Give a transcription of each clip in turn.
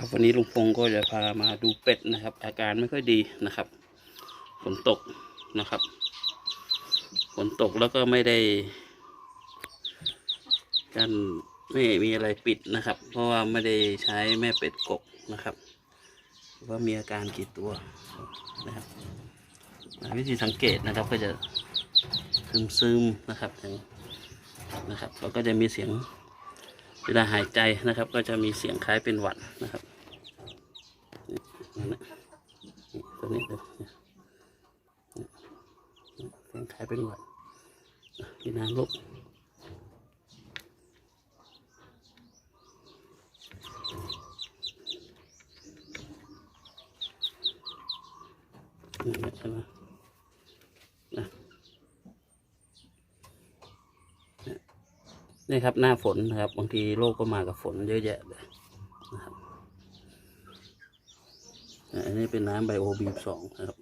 ครับวันนี้ลุงพงศ์ก็จะพามาดูเป็ดนะครับ อาการไม่ค่อยดีนะครับฝนตกนะครับฝนตกแล้วก็ไม่ได้กันไม่มีอะไรปิดนะครับ เพราะว่าไม่ได้ใช้แม่เป็ดกบนะครับ ว่ามีอาการกี่ตัวนะครับวิธีสังเกตนะครับก็จะซึมซึมนะครับนะครับแล้วก็จะมีเสียง เวลาหายใจนะครับ ก็จะมีเสียงคล้ายเป็นหวัดนะครับนี่นั่นนะนี่ตัวนี้เดี๋ยเสียงคล้ายเป็นหวัดอะกินน้ำลูกนี่ใช่ไหมนะ นี่ครับหน้าฝนนะครับ บางทีโรคก็มากับฝนเยอะแยะเลยนะครับอันนี้เป็นน้ำไบโอบีสองนะครับ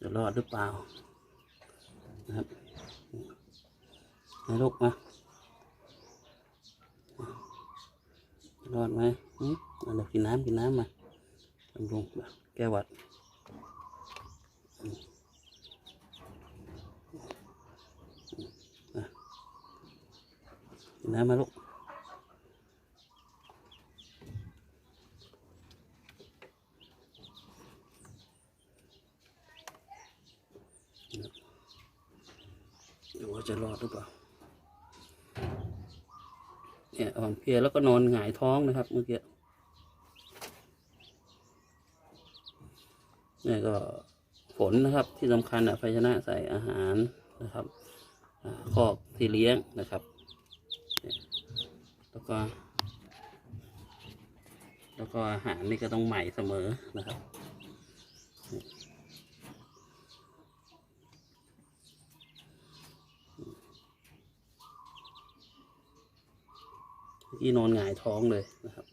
จะรอดหรือเปล่านะครับให้ลูกมารอดไหมอืมเอาเดี๋ยวกินน้ำกินน้ำมาบำรุงแก้วัดอืมอะ กิ น้ำมาลูกดูว่าจะรอดหรือเปล่า เนี่ยอ่อนเพลียแล้วก็นอนหงายท้องนะครับเมื่อกี้เนี่ยก็ฝนนะครับที่สำคัญอะภาชนะใส่อาหารนะครับคอกที่เลี้ยงนะครับ แล้วก็ แล้วก็อาหารนี่ก็ต้องใหม่เสมอนะครับที่นอนหงายท้องเลยนะครับ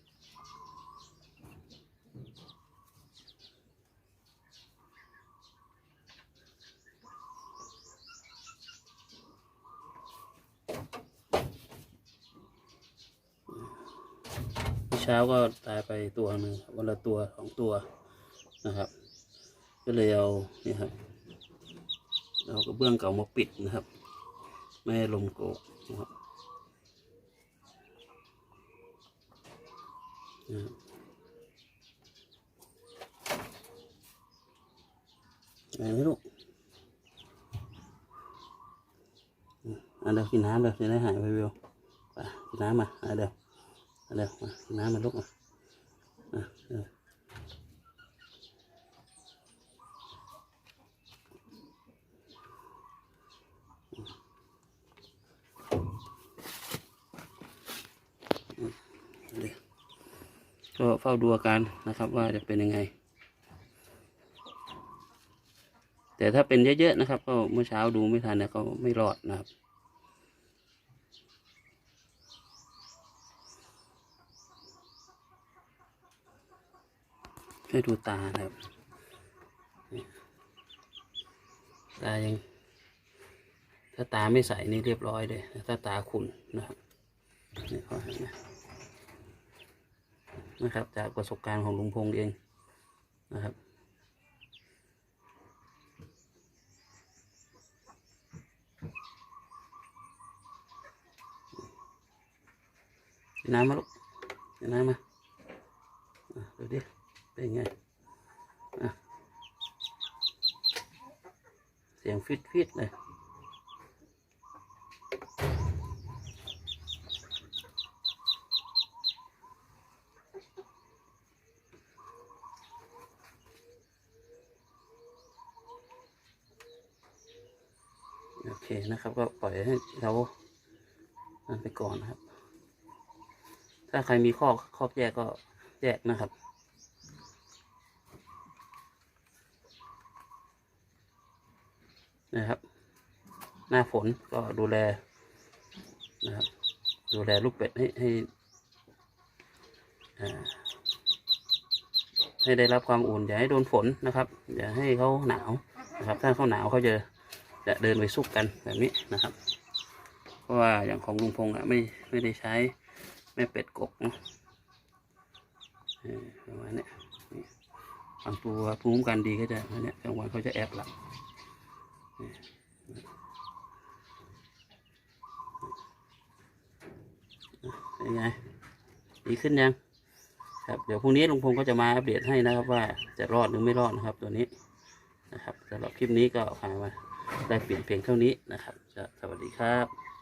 ช้าก็ตายไปตัวหนึ่งวันละตัวสองตัวนะครับ ก็เลยเอาเนี่ยครับเอากระเบื้องเก่ามาปิดนะครับ ไม่ให้ลมโกกนะครับนะครับไหนไหมลูกอืมอะเดียวกินน้ำเดี๋ยวจะได้หายไปเร็วไปกินน้ำมาอะเดียว เร็วน้ำมาลุกอะเร็วเดี๋ยก็เฝ้าดูอาการนะครับว่าจะเป็นยังไง แต่ถ้าเป็นเยอะๆนะครับ ก็เมื่อเช้าดูไม่ทันเนี่ยก็ไม่รอดนะครับ ให้ดูตาครับ ตายัง ถ้าตาไม่ใสนี่เรียบร้อยเลย ถ้าตาขุ่นนะครับนี่เขาเห็นไหมนะครับ จากประสบการณ์ของลุงพงษ์เองนะครับน้ำมาลูกน้ำมาดูดิ เป็นไงเสียงฟิตฟิตเลยโอเคนะครับ ก็ปล่อยให้เรานั่นไปก่อนนะครับ ถ้าใครมีข้อข้อแยกก็แยกนะครับ นะครับ หน้าฝนก็ดูแลนะครับ ดูแลลูกเป็ดให้ให้ให้ได้รับความอุ่นอย่าให้โดนฝนนะครับ อย่าให้เขาหนาวนะครับ ถ้าเขาหนาวเขาจะจะเดินไปซุกกันแบบนี้นะครับ เพราะว่าอย่างของลุงพงษ์อะไม่ไม่ได้ใช้แม่เป็ดกบเนะประมาณนี้นี่บางตัวภูมิกันดีก็จะเนี้ยกลางวันเขาจะแอบหลับนี่ ไงดีขึ้นยังครับเดี๋ยวพรุ่งนี้ลุงพงศ์ก็จะมาอัปเดตให้นะครับ ว่าจะรอดหรือไม่รอดนะครับ ตัวนี้นะครับสำหรับคลิปนี้ก็พามาได้เปลี่ยนเพียงเท่านี้นะครับ สวัสดีครับ